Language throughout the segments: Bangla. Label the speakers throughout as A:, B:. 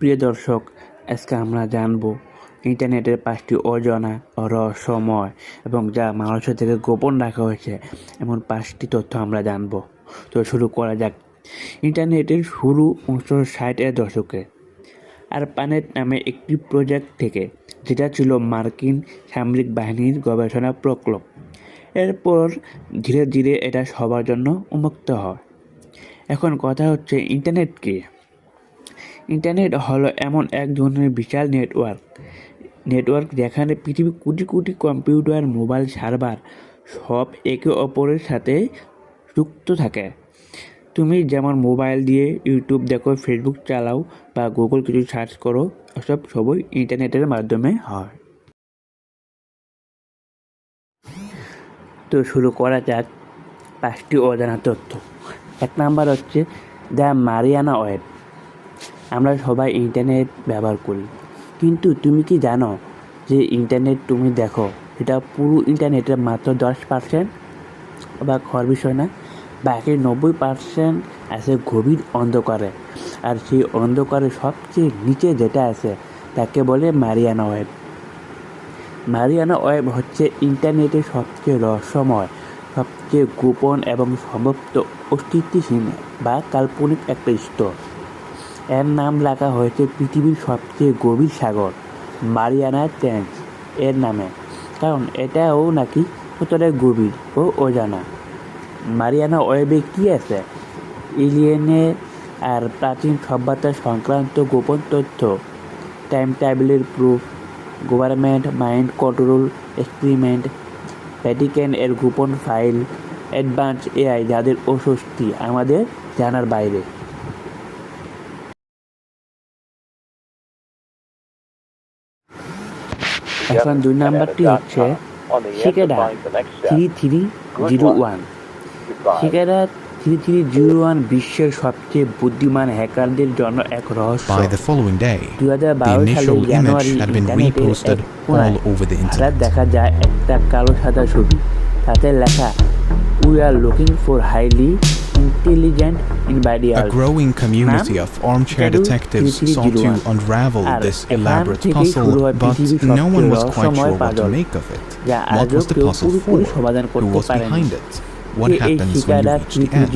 A: প্রিয় দর্শক, আজকে আমরা জানব ইন্টারনেটের পাঁচটি অজানা রহস্যময় এবং যা মানুষের থেকে গোপন রাখা হয়েছে। এমন পাঁচটি তথ্য আমরা জানব। তো শুরু করা যাক। ইন্টারনেটের শুরু উনিশশো ষাটের দশকে আর পানেট নামে একটি প্রজেক্ট থেকে, যেটা ছিল মার্কিন সামরিক বাহিনীর গবেষণা প্রকল্প। এরপর ধীরে ধীরে এটা সবার জন্য উন্মুক্ত হয়। এখন কথা হচ্ছে ইন্টারনেট কী ইন্টারনেট হলো এমন এক ধরনের বিশাল নেটওয়ার্ক নেটওয়ার্ক যেখানে পৃথিবীর crore crore computer mobile server সব একে অপরের সাথে যুক্ত থাকে। তুমি যেমন মোবাইল দিয়ে ইউটিউব দেখো ফেসবুক চালাও বা গুগল কিছু সার্চ করো, এসব সবই ইন্টারনেটের মাধ্যমে হয়। তো শুরু করা যাক পাঁচটি অজানা তথ্য। এক নাম্বার হচ্ছে, দ্য মারিয়ানা ওয়েব। আমরা সবাই ইন্টারনেট ব্যবহার করি। কিন্তু তুমি কি জানো যে ইন্টারনেট তুমি দেখো, এটা পুরো ইন্টারনেটের মাত্র দশ পার্সেন্ট বা হওয়ার বিষয় না, বাকি নব্বই পার্সেন্ট আছে গভীর অন্ধকারে। আর সেই অন্ধকারে সবচেয়ে নিচে যেটা আছে, তাকে বলে মারিয়ানা ওয়েব। মারিয়ানা ওয়েব হচ্ছে ইন্টারনেটের সবচেয়ে রহস্যময়, সবচেয়ে গোপন এবং সম্ভবত অস্তিত্বহীন বা কাল্পনিক একটা স্তর। এর নাম রাখা হয়েছে পৃথিবীর সবচেয়ে গভীর সাগর, মারিয়ানা ট্রেঞ্চ এর নামে। কারণ এটাও নাকি অতটাই গভীর ও অজানা। মারিয়ানা ওয়েবে কী আছে? এলিয়েনের আর প্রাচীন সভ্যতা সংক্রান্ত গোপন তথ্য, time ট্যাবলের proof, government mind control experiment, Vatican এর গোপন ফাইল অ্যাডভান্স এআই যাদের অস্বস্তি আমাদের জানার বাইরে। এখন দুই নাম্বারটি হচ্ছে Cicada three three zero one. Cicada three three zero one বিশ্বের সবচেয়ে বুদ্ধিমান হ্যাকারদের জন্য এক রহস্য। দুই হাজার বারো সালের জানুয়ারি ইন্টারনেটের. দেখা যায় একটা কালো সাদা ছবি। তাতে লেখা we are looking for highly intelligent.
B: A growing community of armchair detectives sought to unravel this elaborate puzzle, but no one was quite sure what to make of it. What was the puzzle for? Who was behind it? What happens when you reach the end?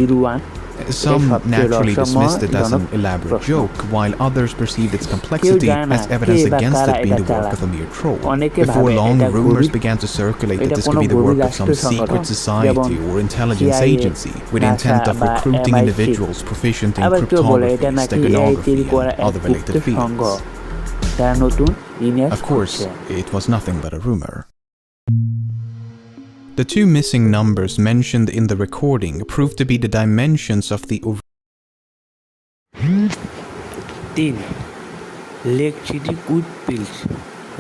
B: Some naturally dismissed it as an elaborate joke, while others perceived its complexity as evidence against it being the work of a mere troll. Before long, rumors began to circulate that this could be the work of some secret society or intelligence agency with intent of recruiting individuals proficient in cryptography, steganography, and other related fields. Of course, it was nothing but a rumor. The two missing numbers mentioned in the recording proved to be the dimensions of the
A: তিন। লেক সিটি কুইট পিলস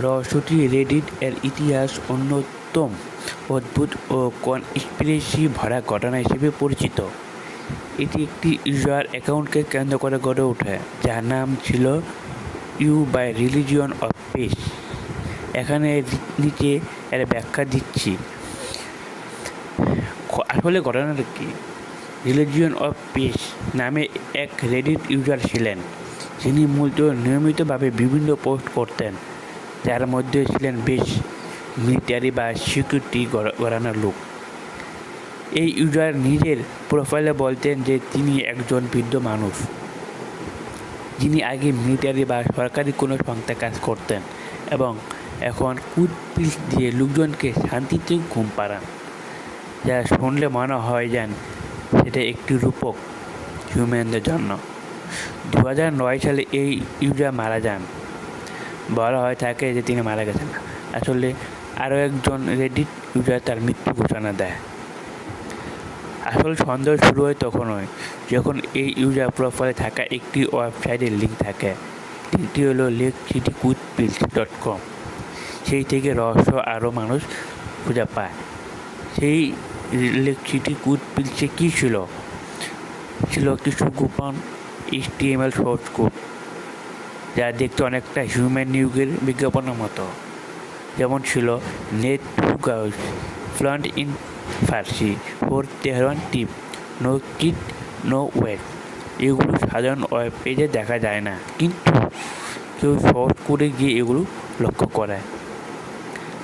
A: রহস্যটি রেডিট এর ইতিহাস অন্যতম অদ্ভুত ও কনস্পিরেসি ভরা ঘটনা হিসেবে পরিচিত। এটি একটি ইউজার অ্যাকাউন্টকে কেন্দ্র করে গড়ে ওঠে, যার নাম ছিল U by religion of peace এখানে নিচে এর ব্যাখ্যা দিচ্ছি। আসলে ঘটনাটা কি? রিলিজিয়ন অফ পিস নামে এক রেডিট ইউজার ছিলেন। যিনি মূলত নিয়মিতভাবে বিভিন্ন পোস্ট করতেন। যার মধ্যে ছিলেন বেশ মিলিটারি বা সিকিউরিটি গড়ানোর লোক। এই ইউজার নিজের প্রোফাইলে বলতেন যে তিনি একজন বৃদ্ধ মানুষ। যিনি আগে মিলিটারি বা সরকারি কোনো সংস্থায় কাজ করতেন এবং এখন কুট পিস দিয়ে লোকজনকে শান্তিতে ঘুম পাড়ান। যা শুনলে মনে হয় যেন সেটা একটি রূপক হিউম্যানদের জন্য। দু হাজার নয় সালে এই ইউজা মারা যান। বলা হয় থাকে যে তিনি মারা গেছেন। আসলে আরও একজন রেডিট ইউজার তার মৃত্যু ঘোষণা দেয়। আসল সন্দেহ শুরু হয় তখনই যখন এই ইউজার প্রোফাইলে থাকা একটি ওয়েবসাইটের লিঙ্ক থাকে। লিঙ্কটি হলো Lake City Quiet Pills dot com সেই থেকে রহস্য আরও মানুষ খুঁজে পায়। সেই লেক সিটি কুইট পিলসে কী ছিল? ছিল কিছু গোপন এইচটিএমএল সোর্স কোড যা দেখতে অনেকটা হিউম্যান নিউগের বিজ্ঞাপনের মতো। যেমন ছিল net two girls front in Farsi four Tehran tip no kit no wait এগুলো সাধারণ ওয়েব পেজে দেখা যায় না, কিন্তু কেউ সহজ করে গিয়ে এগুলো লক্ষ্য করে।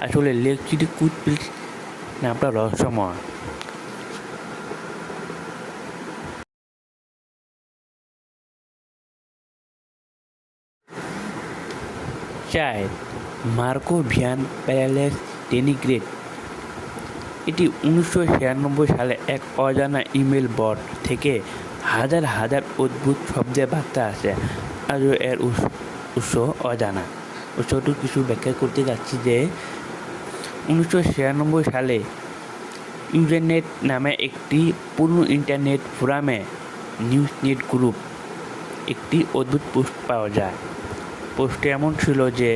A: আসলে লেক সিটি কুড প্লিজ নামটা রহস্যময়। চার মার্কো ভিয়ান প্যারালেস ডেনিগ্রেড। এটি উনিশশো ছিয়ানব্বই সালে এক অজানা ইমেল বট থেকে হাজার হাজার অদ্ভুত শব্দের বার্তা আসে। আজও এর উৎস- অজানা। উৎসটি কিছু ব্যাখ্যা করতে যাচ্ছি যে উনিশশো ছিয়ানব্বই সালে ইউজেনেট নামে একটি পুরনো ইন্টারনেট ফোরামে নিউজ নেট গ্রুপ একটি অদ্ভুত পোস্ট পাওয়া যায়। পোস্টে এমন ছিল যে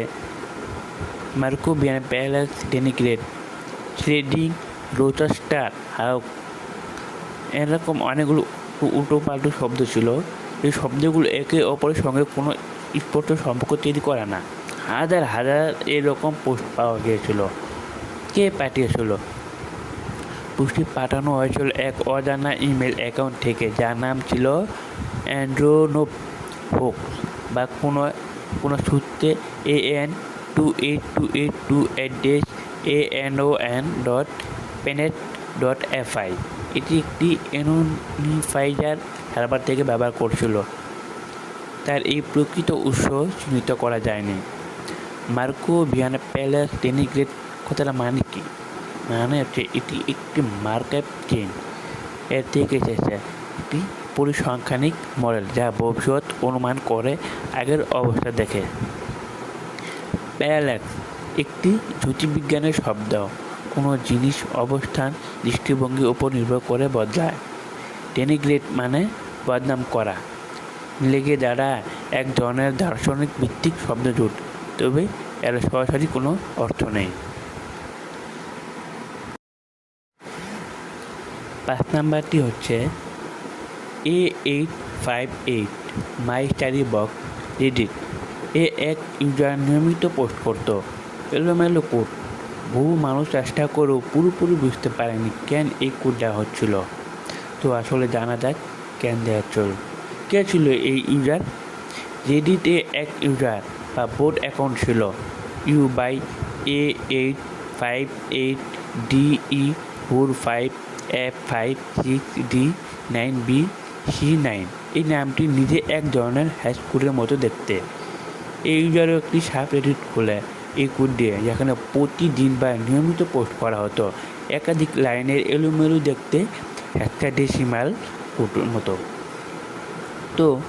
A: মার্কো বিয়ান প্যালেস ডেনিগ্রেড থ্রেডিং রোচাস্টার হাউক এরকম অনেকগুলো উল্টো পাল্টো শব্দ ছিল। এই শব্দগুলো একে অপরের সঙ্গে কোনো স্পষ্ট সম্পর্ক তৈরি করে না। হাজার হাজার এরকম পোস্ট পাওয়া গিয়েছিল। কে পাঠিয়েছিল? পোস্টটি পাঠানো হয়েছিল এক অজানা ইমেল অ্যাকাউন্ট থেকে, যার নাম ছিল অ্যান্ড্রোনোপ হোক বা কোনো কোনো সূত্রে A N two eight two eight two address A N O N dot penet dot F I এটি একটি এনোনিফাইজার সার্ভার থেকে ব্যবহার করছিল। তার এই প্রকৃত উৎস চিহ্নিত করা যায়নি। মার্কো ভিয়ানা প্যালেস ডেনিগ্রেড কথাটা মানে কি? মানে হচ্ছে এটি একটি মার্কেট চেন এর থেকে এসেছে। একটি পরিসংখ্যানিক মডেল, যা ভবিষ্যৎ অনুমান করে আগের অবস্থা দেখে। প্যারাল্যাক্স একটি জ্যোতির্বিজ্ঞানের শব্দ। কোনো জিনিস অবস্থান দৃষ্টিভঙ্গির উপর নির্ভর করে বদলায়। ডেনিগ্রেট মানে বদনাম করা। লেগে দ্বারা এক ধরনের দার্শনিক ভিত্তিক শব্দ জোট, তবে এর সরাসরি কোনো অর্থ নেই। পাঁচ নাম্বারটি হচ্ছে A eight five eight my study box Reddit এ এক ইউজার নিয়মিত পোস্ট করতো। এলোমেলো কোড বহু মানুষ চেষ্টা করেও পুরোপুরি বুঝতে পারেনি কেন এই কোড দেওয়া হচ্ছিল। তো আসলে জানা যাক কেন দেওয়া হচ্ছিল। কে ছিল এই ইউজার রেডিটে এক ইউজার বা বোর্ড অ্যাকাউন্ট ছিল। U by A eight five eight D E four five F five six D nine B C nine. এই নামটি নিজে এক ধরনের হ্যাশ কোডের মতো দেখতে। এই ইউজারও একটি সাব এডিট খোলে। এই কোড দিয়ে যেখানে প্রতিদিন বা নিয়মিত পোস্ট করা হতো। একাধিক লাইনের এলোমেলো দেখতে একটা ডেসিমাল কোডের মতো। তো,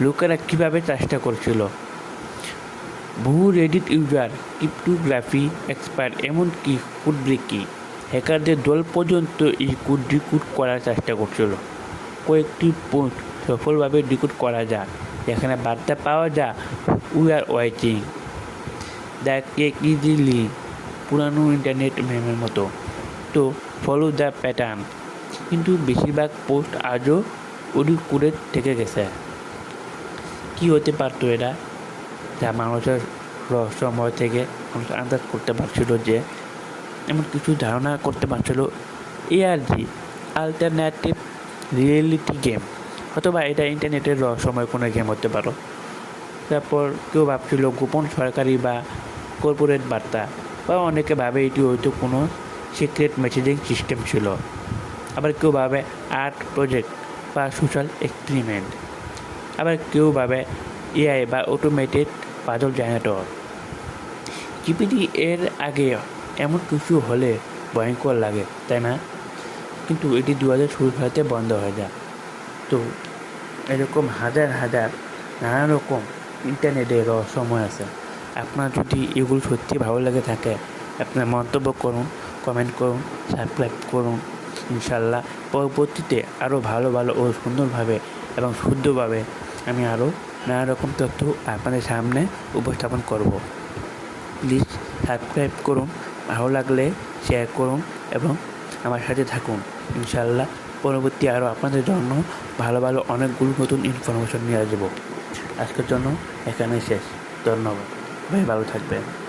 A: লোকেরা কীভাবে চেষ্টা করছিল? বহু রেডিট ইউজার ক্রিপ্টোগ্রাফি এক্সপার্ট এমনকি কোড ব্রেকি হ্যাকারদের দল পর্যন্ত এই কোড ডিকোড করার চেষ্টা করছিল। কয়েকটি পোস্ট সফলভাবে ডিকোড করা যায়, যেখানে বার্তা পাওয়া যায় we are watching the cake easily পুরানো ইন্টারনেট মেমের মতো, তো ফলো দ্য প্যাটার্ন কিন্তু বেশিরভাগ পোস্ট আজও ওডি করে থেকে গেছে। কি হতে পারতো এরা? যা মানুষের রহস্যময় থেকে মানুষ আন্দাজ করতে পারছিল যে, এমন কিছু ধারণা করতে পারছিল এআরজি আলটারনেটিভ রিয়েলিটি গেম। অথবা এটা ইন্টারনেটের রহস্যময় কোনো গেম হতে পারো। তারপর কেউ ভাবছিল গোপন সরকারি বা কর্পোরেট বার্তা, বা অনেকে ভাবে এটি হয়তো কোনো সিক্রেট মেসেজিং সিস্টেম ছিল। আবার কেউ ভাবে আর্ট প্রজেক্ট বা সোশ্যাল এক্সপেরিমেন্ট। আবার কেউ ভাবে এআই বা অটোমেটেড পাজল জেনারেটর জিপিটি এর আগে এমন কিছু হলে ভয়ঙ্কর লাগে, তাই না? কিন্তু এটি দু হাজার ষোলো সালেতে বন্ধ হয়ে যায়। তো এরকম হাজার হাজার নানা রকম ইন্টারনেটে রহস্যময় আছে। আপনার যদি এগুলো সত্যি ভালো লেগে থাকে, আপনার মন্তব্য করুন কমেন্ট করুন সাবস্ক্রাইব করুন। ইনশাল্লাহ পরবর্তীতে আরও ভালো ভালো ও সুন্দরভাবে এবং শুদ্ধভাবে আমি আরও নানা রকম তথ্য আপনাদের সামনে উপস্থাপন করব। প্লিজ সাবস্ক্রাইব করুন, ভালো লাগলে শেয়ার করুন এবং আমার সাথে থাকুন। ইনশাল্লাহ পরবর্তী আরও আপনাদের জন্য ভালো ভালো অনেকগুলো নতুন ইনফরমেশন নিয়ে আসব। আজকের জন্য এখানেই শেষ। ধন্যবাদ। ভাই, ভালো থাকবেন।